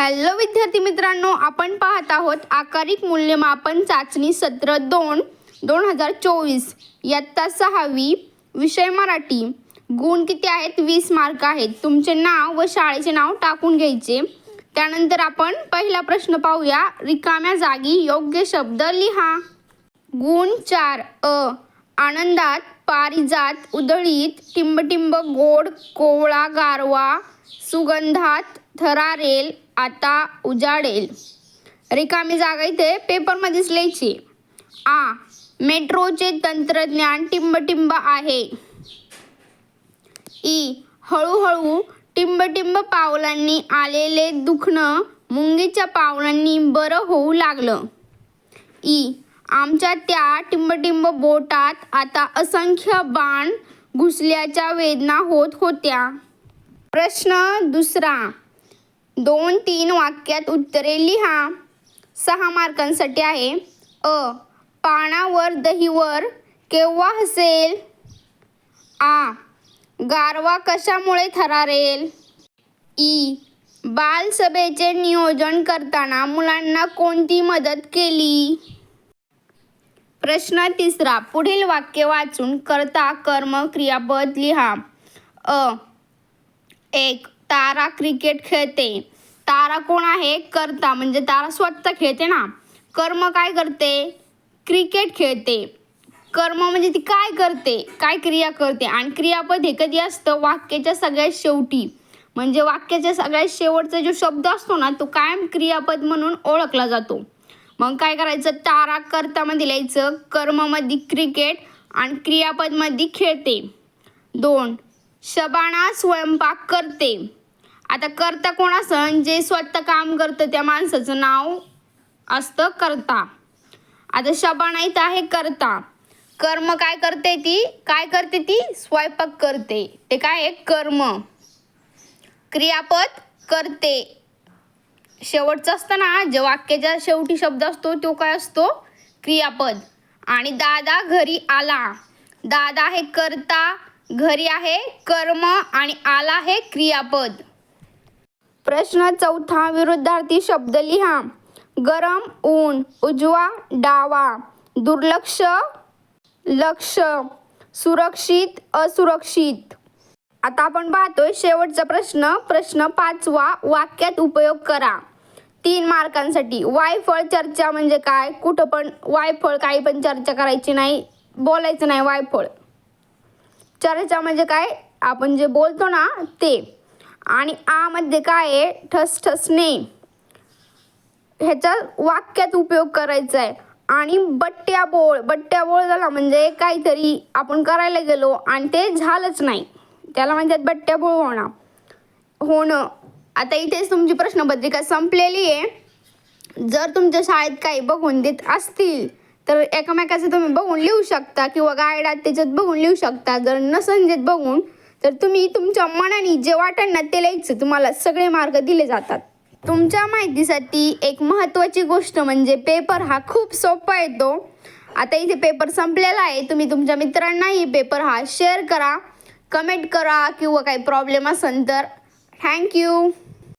Hello विद्यार्थी मित्रांनो आपण पाहत आहोत आकारिक मूल्यमापन चाचणी सत्र दोन दोन हजार चोवीस. इयत्ता सहावी विषय मराठी. गुण किती आहेत? वीस मार्क आहेत. तुमचे नाव व शाळेचे नाव टाकून घ्यायचे. त्यानंतर आपण पहिला प्रश्न पाहूया. रिकाम्या जागी योग्य शब्द लिहा. गुण चार अ. आनंदात पारिजात उधळीत टिंबटिंब गोड कोवळा गारवा सुगंधात थरारेल आता उजाडेल. रिकामी जागा इथे पेपरमध्येच लिहायची. आ मेट्रोचे तंत्रज्ञान टिंबटिंब आहे. ई हळूहळू टिंबटिंब पावलांनी आलेले दुखणं मुंगीच्या पावलांनी बरं होऊ लागलं. ई आमच्या त्या टिंबटिंब बोटात आता असंख्य बाण घुसल्याच्या वेदना होत होत्या. प्रश्न दुसरा दोन तीन वाक्यात उत्तरे लिहा सहा मार्कांसाठी आहे. अ. पानावर दहीवर केव्हा हसेल? आ. गारवा कशामुळे थरारेल? ई. बालसभेचे नियोजन करताना मुलांना कोणती मदत केली? प्रश्न तिसरा. पुढील वाक्य वाचून करता कर्म क्रियापद लिहा अ. एक. तारा क्रिकेट खेळते. तारा कोण आहे? करता. म्हणजे तारा स्वतः खेळते ना. कर्म काय करते? क्रिकेट खेळते. कर्म म्हणजे ती काय करते? काय क्रिया करते? आणि क्रियापद हे कधी असतं? वाक्याच्या सगळ्यात शेवटी. म्हणजे वाक्याच्या सगळ्यात शेवटचा जो शब्द असतो ना तो कायम क्रियापद म्हणून ओळखला जातो. मग काय करायचं? तारा कर्तामध्ये लिहायचं कर्ममध्ये क्रिकेट आणि क्रियापदमध्ये खेळते. दोन शबाना स्वयंपाक करते. आता करता कोण असं जे स्वतः काम करतं त्या माणसाचं नाव असतं करता. आता शबाना इथं आहे करता. कर्म काय करते ती? काय करते ती? स्वयंपाक करते. ते काय आहे? कर्म. क्रियापद करते. शेवटचं असतं ना जे वाक्याच्या शेवटी शब्द असतो तो काय असतो? क्रियापद. आणि दादा घरी आला. दादा हे करता घरी आहे कर्म आणि आला हे क्रियापद. प्रश्न चौथा विरुद्धार्थी शब्द लिहा. गरम ऊन उजवा डावा. दुर्लक्ष लक्ष. सुरक्षित असुरक्षित. आता आपण पाहतोय शेवटचा प्रश्न. प्रश्न पाचवा. वाक्यात उपयोग करा. तीन मार्कांसाठी. वायफळ चर्चा म्हणजे काय? कुठं पण वायफळ काही पण चर्चा करायची नाही. बोलायचं नाही वायफळ चर्चा म्हणजे काय? आपण जे बोलतो ना ते. आणि आ मध्ये काय आहे? ठस ठसणे ह्याचा वाक्यात उपयोग करायचा आहे आणि बट्ट्या बोळ बट्ट्या बोळ झाला म्हणजे काहीतरी आपण करायला गेलो आणि ते झालंच नाही. त्याला म्हणतात बट्ट्या बोळ होणं. होणं. आता इथेच तुमची प्रश्नपत्रिका संपलेली आहे. जर तुमच्या शाळेत काही बघून देत असतील तर एकमेकाचं तुम्ही बघून लिहू शकता किंवा गायडात त्याच्यात बघून लिहू शकता. जर नसन देत बघून तर तुम्ही तुमच्या मनाने जे वाटेल ना ते लिहायचं तुम्हाला सगळे मार्ग दिले जातात. तुमच्या माहितीसाठी एक महत्त्वाची गोष्ट म्हणजे पेपर हा खूप सोपा येतो आता इथे पेपर संपलेला आहे. तुम्ही तुमच्या मित्रांनाही पेपर हा शेअर करा. कमेंट करा किंवा काही प्रॉब्लेम असेल तर. थँक्यू